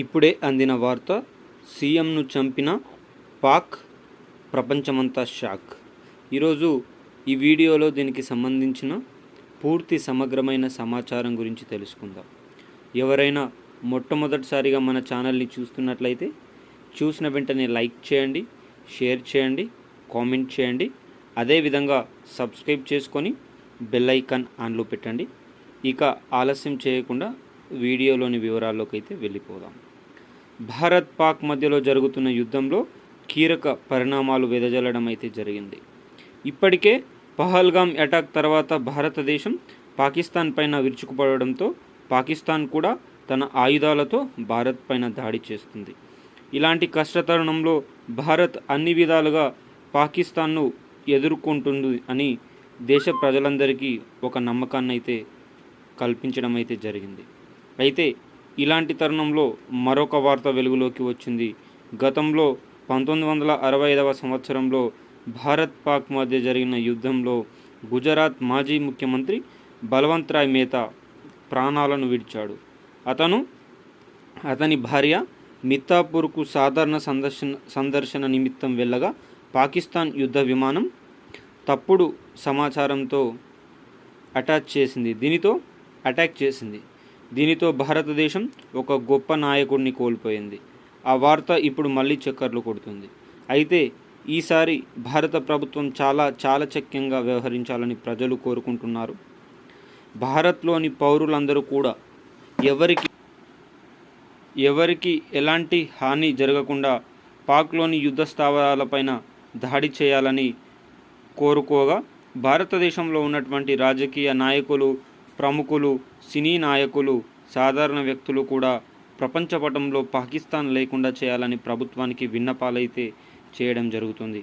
ఇప్పుడే అందిన వార్త సీఎంను చంపిన పాక్ ప్రపంచమంతా షాక్. ఈరోజు ఈ వీడియోలో దీనికి సంబంధించిన పూర్తి సమగ్రమైన సమాచారం గురించి తెలుసుకుందాం. ఎవరైనా మొట్టమొదటిసారిగా మన ఛానల్ని చూస్తున్నట్లయితే చూసిన వెంటనే లైక్ చేయండి షేర్ చేయండి కామెంట్ చేయండి. అదేవిధంగా సబ్స్క్రైబ్ చేసుకొని బెల్ ఐకాన్ ఆన్లో పెట్టండి. ఇక ఆలస్యం చేయకుండా వీడియోలోని వివరాల్లోకి అయితే వెళ్ళిపోదాం. భారత్ పాక్ మధ్యలో జరుగుతున్న యుద్ధంలో కీలక పరిణామాలు వెదజల్లడం అయితే జరిగింది. ఇప్పటికే పహల్గామ్ అటాక్ తర్వాత భారతదేశం పాకిస్తాన్ పైన విరుచుకుపడడంతో పాకిస్తాన్ కూడా తన ఆయుధాలతో భారత్ పైన దాడి చేస్తుంది. ఇలాంటి కష్టతరుణంలో భారత్ అన్ని విధాలుగా పాకిస్తాన్ను ఎదుర్కొంటుంది అని దేశ ప్రజలందరికీ ఒక నమ్మకాన్ని అయితే కల్పించడం అయితే జరిగింది. అయితే ఇలాంటి తరుణంలో మరొక వార్త వెలుగులోకి వచ్చింది. గతంలో పంతొమ్మిది వందల అరవై ఐదవ సంవత్సరంలో భారత్ పాక్ మధ్య జరిగిన యుద్ధంలో గుజరాత్ మాజీ ముఖ్యమంత్రి బలవంత్ రాయ్ మేతా ప్రాణాలను విడిచాడు. అతను అతని భార్య మిత్తాపూర్కు సాధారణ సందర్శన సందర్శన నిమిత్తం వెళ్ళగా పాకిస్తాన్ యుద్ధ విమానం తప్పుడు సమాచారంతో అటాచ్ చేసింది. దీనితో అటాక్ చేసింది. దీనితో భారతదేశం ఒక గొప్ప నాయకుడిని కోల్పోయింది. ఆ వార్త ఇప్పుడు మళ్ళీ చక్కర్లు కొడుతుంది. అయితే ఈసారి భారత ప్రభుత్వం చాలా చాలచక్యంగా వ్యవహరించాలని ప్రజలు కోరుకుంటున్నారు. భారత్లోని పౌరులందరూ కూడా ఎవరికి ఎవరికి ఎలాంటి హాని జరగకుండా పాక్లోని యుద్ధ స్థావరాలపైన దాడి చేయాలని కోరుకోగా భారతదేశంలో ఉన్నటువంటి రాజకీయ నాయకులు ప్రముఖులు సినీ నాయకులు సాధారణ వ్యక్తులు కూడా ప్రపంచపటంలో పాకిస్తాన్ లేకుండా చేయాలని ప్రభుత్వానికి విన్నపాలైతే చేయడం జరుగుతుంది.